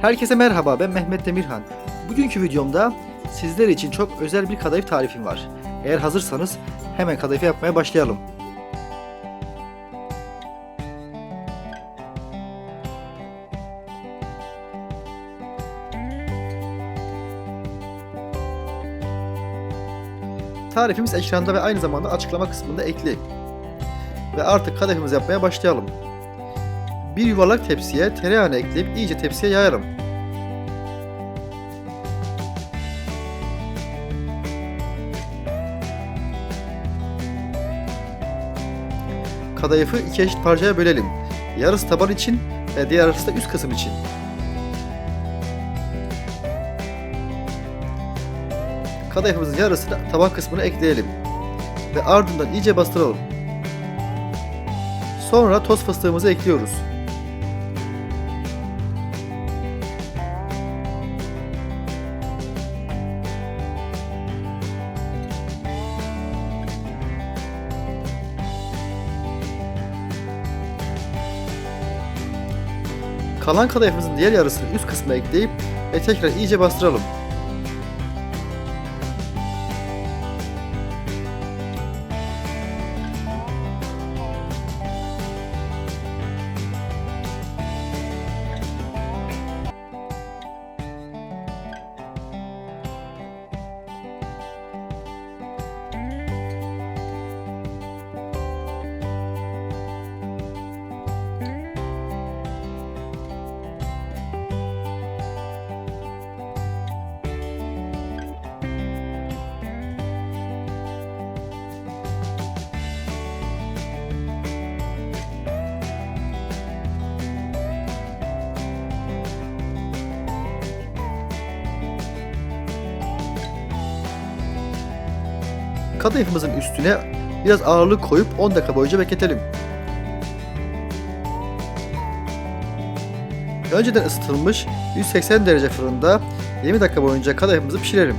Herkese merhaba ben Mehmet Demirhan. Bugünkü videomda sizler için çok özel bir kadayıf tarifim var. Eğer hazırsanız hemen kadayıfı yapmaya başlayalım. Tarifimiz ekranda ve aynı zamanda açıklama kısmında ekli. Ve artık kadayıfımızı yapmaya başlayalım. Bir yuvarlak tepsiye tereyağını ekleyip iyice tepsiye yayalım. Kadayıfı iki eşit parçaya bölelim. Yarısı taban için ve diğer yarısı da üst kısım için. Kadayıfımızın yarısını taban kısmına ekleyelim. Ve ardından iyice bastıralım. Sonra toz fıstığımızı ekliyoruz. Kalan kadayıfımızın diğer yarısını üst kısmına ekleyip ve tekrar iyice bastıralım. Kadayıfımızın üstüne biraz ağırlık koyup 10 dakika boyunca bekletelim. Önceden ısıtılmış 180 derece fırında 20 dakika boyunca kadayıfımızı pişirelim.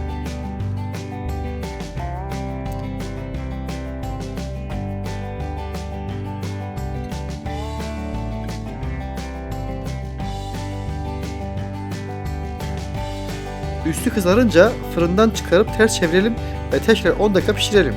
Üstü kızarınca fırından çıkarıp ters çevirelim ve tekrar 10 dakika pişirelim.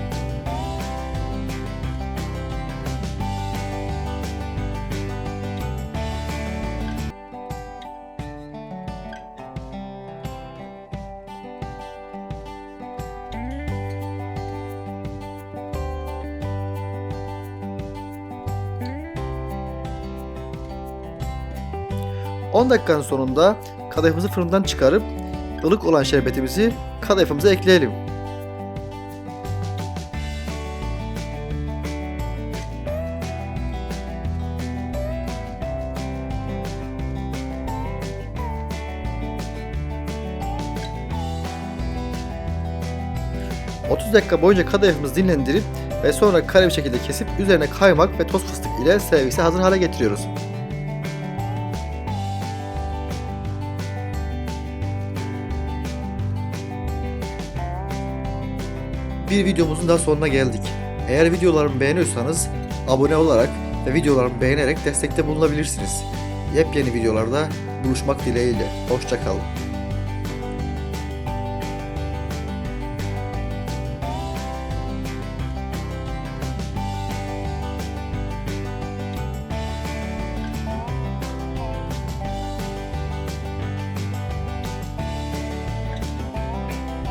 ...10 dakikanın sonunda kadayıfımızı fırından çıkarıp ılık olan şerbetimizi kadayıfımıza ekleyelim. ...30 dakika boyunca kadayıfımızı dinlendirip... ...ve sonra kare bir şekilde kesip... ...üzerine kaymak ve toz fıstık ile servise hazır hale getiriyoruz. bir videomuzun daha sonuna geldik. Eğer videolarımı beğeniyorsanız abone olarak ve videolarımı beğenerek destekte bulunabilirsiniz. Yepyeni videolarda buluşmak dileğiyle. Hoşçakalın.